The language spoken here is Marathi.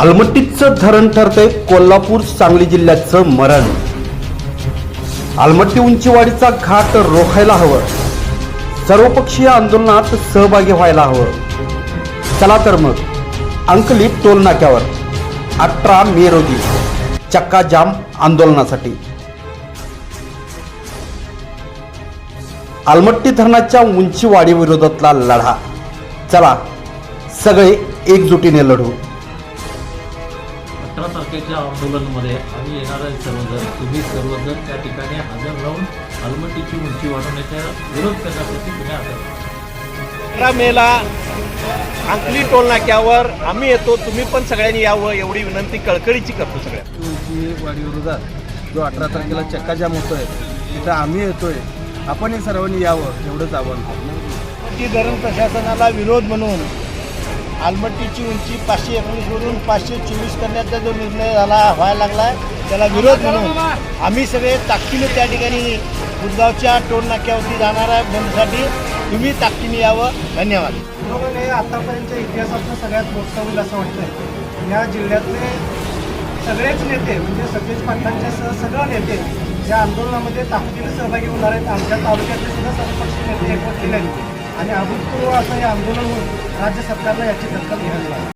आलमट्टीचं धरण ठरतंय कोल्हापूर सांगली जिल्ह्याचं मरण. आलमट्टी उंचीवाडीचा घाट रोखायला हवं. सर्वपक्षीय आंदोलनात सहभागी व्हायला हवं. चला तर मग अंकली टोल नाक्यावर. अठरा मे रोजी चक्का जाम आंदोलनासाठी. आलमट्टी धरणाच्या उंची वाढीविरोधातला लढा. चला सगळे एकजुटीने लढू. अठरा तारखेच्या आंदोलनामध्ये आम्ही येणारे सर्वजण तुम्ही सर्वजण त्या ठिकाणी हजर राहून अलमटीची उंची वाढवण्याचा विरोध करण्यासाठी तुम्ही हजर अठरा मेला अंकली टोल नाक्यावर आम्ही येतो तुम्ही पण सगळ्यांनी यावं एवढी विनंती कळकळीची करतो सगळ्या. उंची वाढी विरोधात जो अठरा तारखेला चक्का जाम होतोय तिथं आम्ही येतोय. आपण हे सर्वांनी यावं एवढंच आव्हान धरण प्रशासनाला विरोध म्हणून आलमट्टीची उंची पाचशे एकोणीसवरून पाचशे चोवीस करण्याचा जो निर्णय झाला व्हायला लागला त्याला विरोध म्हणून आम्ही सगळे ताकदीने त्या ठिकाणी गुरगावच्या टोल नाक्यावरती आहे. बंदसाठी तुम्ही ताकदीने यावं. धन्यवाद. हे आतापर्यंतच्या इतिहासातलं सगळ्यात मोठं होईल असं वाटतं या जिल्ह्यातले सगळेच नेते म्हणजे सतीश पाटलांच्या सह सगळं नेते या आंदोलनामध्ये ताकदीने सहभागी होणार आहेत. आमच्या तालुक्यातले सुद्धा सर्वपक्षीय नेते एकवटलेले आहेत. आणि अभूतपूर्व असं हे आंदोलन होऊन राज्य सरकारला याची दखल घ्यायला लागेल